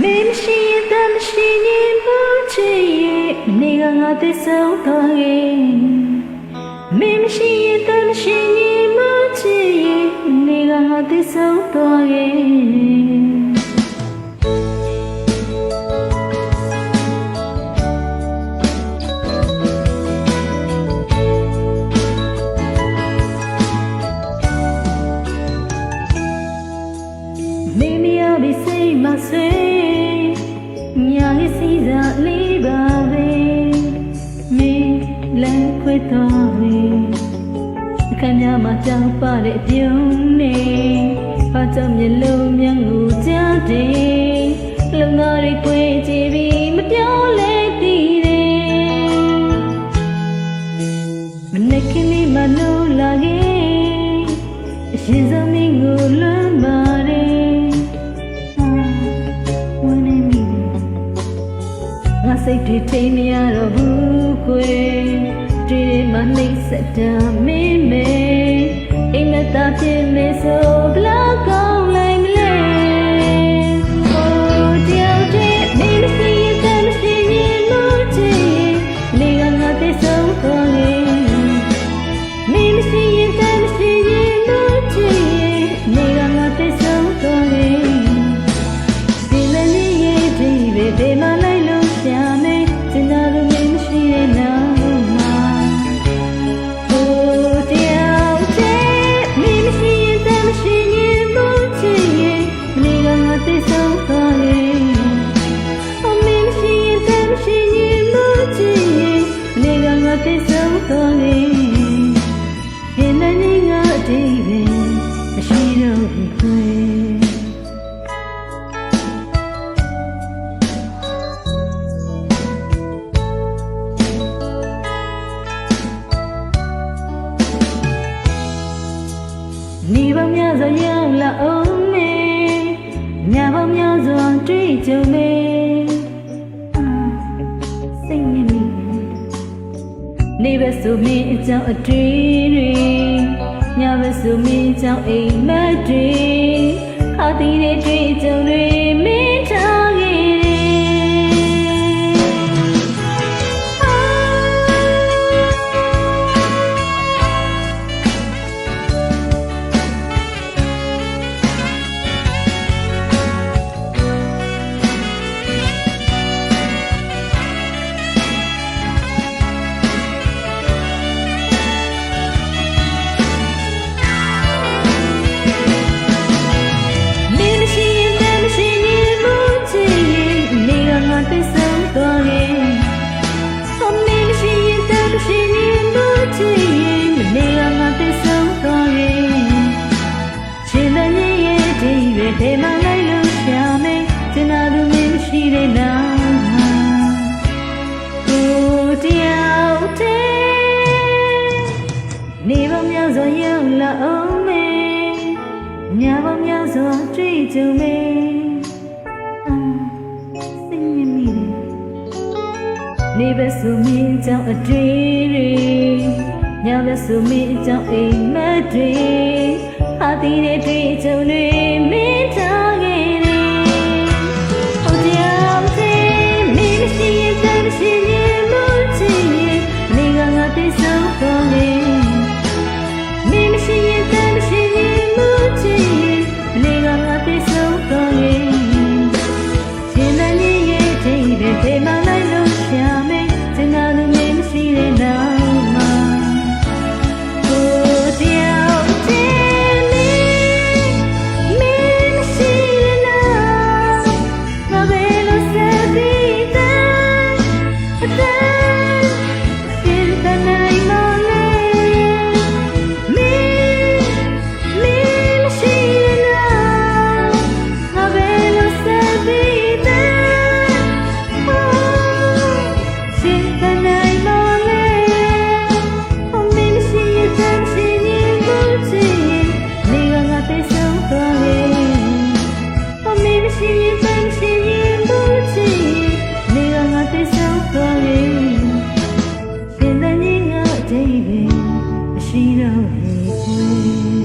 မင်းမရှိရင်တမ်းမရှိရင်ဘူးချစ်ရဲ့နေကငါသစ္စာသွားရဲ့မင်းမရှိရင်တမ်းမရှိရင်ဘူးချစ်ရဲ့နေကငါသစ္စာသွားရဲ့မေမရပြီစိတ်မဆွေ ခမ်းများမှာကြောက်ပါတဲ့အပြုံးနေဘာကြောင့်မျက်လုံးမျက်ငူကြတဲ့လုံသားတွေကြွေကြည့်ပြီးမပြောလဲတည်တယ်မနေ့ကလေးမလို့လာခဲ့အရှင်ဆုံးမင်းကိုလွမ်းပါတယ်ဟာဝမ်းနေမိငါစိတ်တွေထိမ မနှိမ့်ဆက်တာမင်းမေအိမ်မသာဖြစ်နေဆိုဘလောက် is so funny? In the nigga, David, she don't play. နေပေါင်းများစွာရောက်လာအောင်မေညပေါင်းများစွာတွေ့ကြုံမေ ဆိုမင်းအကြောင်းအတွေ့တွေညပဲဆိုမင်းအကြောင်းအိမ်မက်တွေဟာတီးတဲ့တွေ့ကြုံတွေမင်း အောင်မေညပေါင်းများစွာတွေ့ကြုံမေအာစိတ်ညစ်မိတယ်နေပဲဆိုမင်းကြောင့်အတွေ့တွေညပဲဆိုမင်းကြောင့်အိမ်မက်တွေဟာတီးတဲ့တွေ့ကြုံတွေမင်း Baby, she don't hate me.